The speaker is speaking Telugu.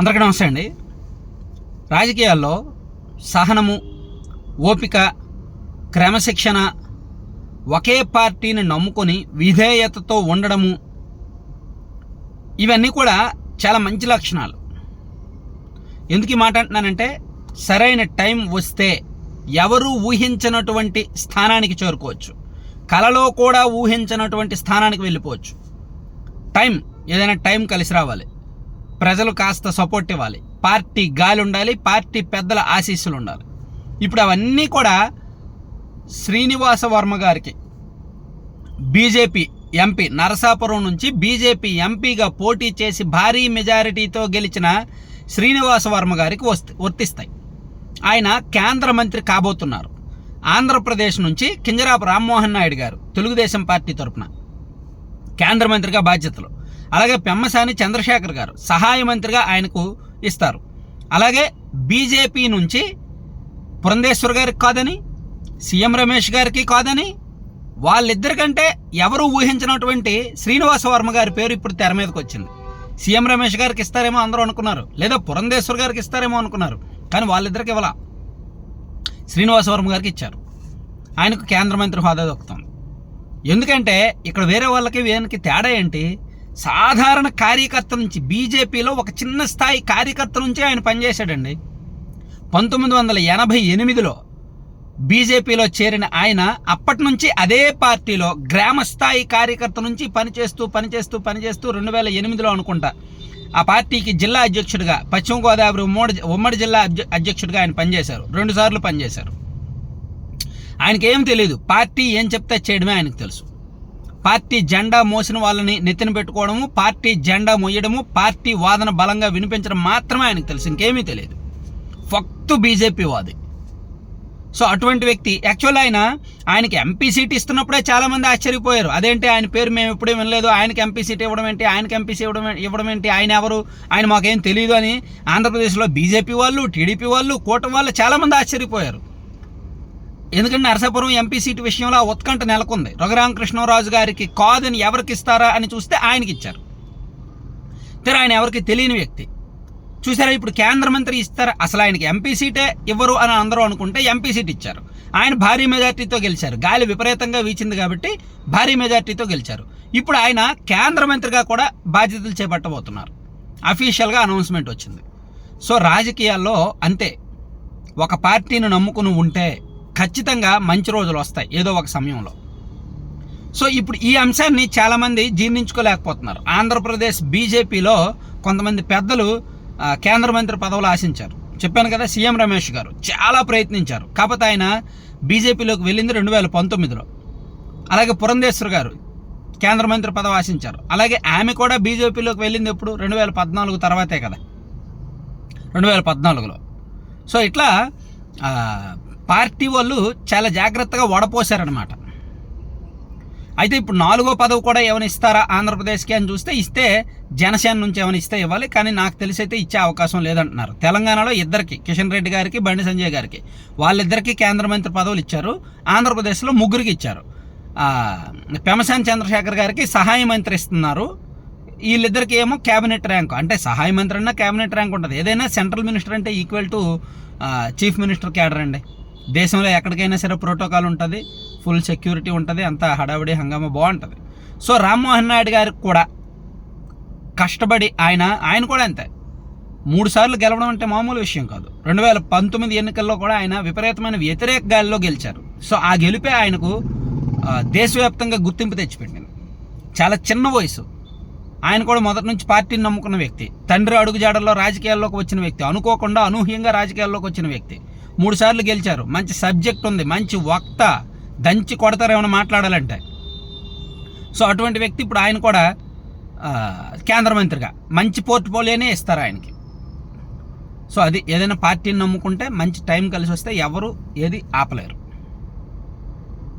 అందరికీ నమస్తే అండి. రాజకీయాల్లో సహనము ఓపిక క్రమశిక్షణ ఒకే పార్టీని నమ్ముకొని విధేయతతో ఉండడము ఇవన్నీ కూడా చాలా మంచి లక్షణాలు. ఎందుకు ఈ మాట అంటున్నానంటే సరైన టైం వస్తే ఎవరు ఊహించినటువంటి స్థానానికి చేరుకోవచ్చు. కలలో కూడా ఊహించినటువంటి స్థానానికి వెళ్ళిపోవచ్చు. టైం ఏదైనా టైం కలిసి రావాలి. ప్రజలు కాస్త సపోర్ట్ ఇవ్వాలి. పార్టీ గాలి ఉండాలి పార్టీ పెద్దల ఆశీస్సులు ఉండాలి. ఇప్పుడు అవన్నీ కూడా శ్రీనివాస వర్మ గారికి బీజేపీ ఎంపీ నరసాపురం నుంచి బీజేపీ ఎంపీగా పోటీ చేసి భారీ మెజారిటీతో గెలిచిన శ్రీనివాస వర్మ గారికి వస్తు వర్తిస్తాయి. ఆయన కేంద్ర మంత్రి కాబోతున్నారు. ఆంధ్రప్రదేశ్ నుంచి కింజరాపు రామ్మోహన్ నాయుడు గారు తెలుగుదేశం పార్టీ తరపున కేంద్ర మంత్రిగా బాధ్యతలు. అలాగే పెమ్మసాని చంద్రశేఖర్ గారు సహాయ మంత్రిగా ఆయనకు ఇస్తారు. అలాగే బీజేపీ నుంచి పురంధేశ్వర్ గారికి కాదని సీఎం రమేష్ గారికి కాదని వాళ్ళిద్దరికంటే ఎవరు ఊహించినటువంటి శ్రీనివాస వర్మ గారి పేరు ఇప్పుడు తెర మీదకి వచ్చింది. సీఎం రమేష్ గారికి ఇస్తారేమో అందరూ అనుకున్నారు లేదా పురంధేశ్వర్ గారికి ఇస్తారేమో అనుకున్నారు కానీ వాళ్ళిద్దరికి ఇవ్వాల. శ్రీనివాస వర్మ గారికి ఇచ్చారు. ఆయనకు కేంద్ర మంత్రి హోదా దొక్కుతుంది. ఎందుకంటే ఇక్కడ వేరే వాళ్ళకి వీనికి తేడా ఏంటి? సాధారణ కార్యకర్త నుంచి బీజేపీలో ఒక చిన్న స్థాయి కార్యకర్త నుంచి ఆయన పనిచేశాడండి. పంతొమ్మిది వందల ఎనభై ఎనిమిదిలో బీజేపీలో చేరిన ఆయన అప్పటి నుంచి అదే పార్టీలో గ్రామ స్థాయి కార్యకర్త నుంచి పనిచేస్తూ పనిచేస్తూ పనిచేస్తూ రెండు వేల ఎనిమిదిలో అనుకుంటా ఆ పార్టీకి జిల్లా అధ్యక్షుడిగా పశ్చిమ గోదావరి ఉమ్మడి ఉమ్మడి జిల్లా అధ్య- అధ్యక్షుడిగా ఆయన పనిచేశారు. రెండుసార్లు పనిచేశారు. ఆయనకి తెలియదు పార్టీ ఏం చెప్తే చేయడమే ఆయనకు తెలుసు. పార్టీ జెండా మోసిన వాళ్ళని నెత్తిన పెట్టుకోవడము పార్టీ జెండా మొయ్యడము పార్టీ వాదన బలంగా వినిపించడం మాత్రమే ఆయనకు తెలుసు ఇంకేమీ తెలియదు. ఫక్తు బీజేపీ వాది. సో అటువంటి వ్యక్తి యాక్చువల్ ఆయన ఆయనకి ఎంపీ సీట్ ఇస్తున్నప్పుడే చాలా మంది ఆశ్చర్యపోయారు. అదేంటి ఆయన పేరు మేము ఎప్పుడూ వినలేదు ఆయనకి ఎంపీ సీట్ ఇవ్వడం ఏంటి ఆయనకి ఎంపీ సీట్ ఇవ్వడం ఇవ్వడం ఏంటి ఆయన ఎవరు ఆయన మాకేం తెలియదు అని ఆంధ్రప్రదేశ్లో బీజేపీ వాళ్ళు టీడీపీ వాళ్ళు కూటమి వాళ్ళు చాలామంది ఆశ్చర్యపోయారు. ఎందుకంటే నరసాపురం ఎంపీ సీటు విషయంలో ఆ ఉత్కంఠ నెలకొంది. రఘురామకృష్ణరాజు గారికి కాదని ఎవరికి ఇస్తారా అని చూస్తే ఆయనకి ఇచ్చారు తెర ఆయన ఎవరికి తెలియని వ్యక్తి. చూసారా ఇప్పుడు కేంద్ర మంత్రి ఇస్తారా? అసలు ఆయనకి ఎంపీ సీటే ఇవ్వరు అని అందరూ అనుకుంటే ఎంపీ సీట్ ఇచ్చారు. ఆయన భారీ మెజార్టీతో గెలిచారు. గాలి విపరీతంగా వీచింది కాబట్టి భారీ మెజార్టీతో గెలిచారు. ఇప్పుడు ఆయన కేంద్ర మంత్రిగా కూడా బాధ్యతలు చేపట్టబోతున్నారు. అఫీషియల్గా అనౌన్స్మెంట్ వచ్చింది. సో రాజకీయాల్లో అంతే. ఒక పార్టీని నమ్ముకుని ఉంటే ఖచ్చితంగా మంచి రోజులు వస్తాయి ఏదో ఒక సమయంలో. సో ఇప్పుడు ఈ అంశాన్ని చాలామంది జీర్ణించుకోలేకపోతున్నారు. ఆంధ్రప్రదేశ్ బీజేపీలో కొంతమంది పెద్దలు కేంద్ర మంత్రి పదవులు ఆశించారు. చెప్పాను కదా సీఎం రమేష్ గారు చాలా ప్రయత్నించారు. కాకపోతే ఆయన బీజేపీలోకి వెళ్ళింది రెండు వేల పంతొమ్మిదిలో. అలాగే పురంధేశ్వర్ గారు కేంద్ర మంత్రి పదవి ఆశించారు. అలాగే ఆమె కూడా బీజేపీలోకి వెళ్ళింది ఎప్పుడు? రెండు వేల పద్నాలుగు తర్వాతే కదా. రెండు వేల పద్నాలుగులో. సో ఇట్లా పార్టీ వాళ్ళు చాలా జాగ్రత్తగా వడపోశారనమాట అయితే ఇప్పుడు నాలుగో పదవి కూడా ఏమైనా ఇస్తారా ఆంధ్రప్రదేశ్కి అని చూస్తే ఇస్తే జనసేన నుంచి ఏమైనా ఇస్తే ఇవ్వాలి. కానీ నాకు తెలిసి అయితే ఇచ్చే అవకాశం లేదంటున్నారు. తెలంగాణలో ఇద్దరికి కిషన్ రెడ్డి గారికి బండి సంజయ్ గారికి వాళ్ళిద్దరికీ కేంద్ర మంత్రి పదవులు ఇచ్చారు. ఆంధ్రప్రదేశ్లో ముగ్గురికి ఇచ్చారు. ఆ, పెమసాని చంద్రశేఖర్ గారికి సహాయ మంత్రి ఇస్తున్నారు. వీళ్ళిద్దరికి ఏమో క్యాబినెట్ ర్యాంక్. అంటే సహాయ మంత్రి అన్నా క్యాబినెట్ ర్యాంక్ ఉంటుంది. ఏదైనా సెంట్రల్ మినిస్టర్ అంటే equal to chief minister cadre అండి. దేశంలో ఎక్కడికైనా సరే ప్రోటోకాల్ ఉంటుంది ఫుల్ సెక్యూరిటీ ఉంటుంది అంత హడావిడి హంగామా బాగుంటుంది. సో రామ్మోహన్ నాయుడు గారికి కూడా కష్టపడి ఆయన ఆయన కూడా అంతే. మూడు సార్లు గెలవడం అంటే మామూలు విషయం కాదు. రెండు వేల పంతొమ్మిది ఎన్నికల్లో కూడా ఆయన విపరీతమైన వ్యతిరేక గాలిలో గెలిచారు. సో ఆ గెలిపే ఆయనకు దేశవ్యాప్తంగా గుర్తింపు తెచ్చిపెట్టింది. చాలా చిన్న వయసు. ఆయన కూడా మొదటి నుంచి పార్టీని నమ్ముకున్న వ్యక్తి. తండ్రి అడుగుజాడల్లో రాజకీయాల్లోకి వచ్చిన వ్యక్తి. అనుకోకుండా అనూహ్యంగా రాజకీయాల్లోకి వచ్చిన వ్యక్తి. మూడు సార్లు గెలిచారు. మంచి సబ్జెక్ట్ ఉంది మంచి వక్త దంచి కొడతారు ఏమైనా మాట్లాడాలంటే. సో అటువంటి వ్యక్తి ఇప్పుడు ఆయన కూడా కేంద్ర మంత్రిగా. మంచి పోర్ట్ఫోలియోనే ఇస్తారు ఆయనకి. సో అది ఏదైనా పార్టీని నమ్ముకుంటే మంచి టైం కలిసి వస్తే ఎవరు ఏది ఆపలేరు.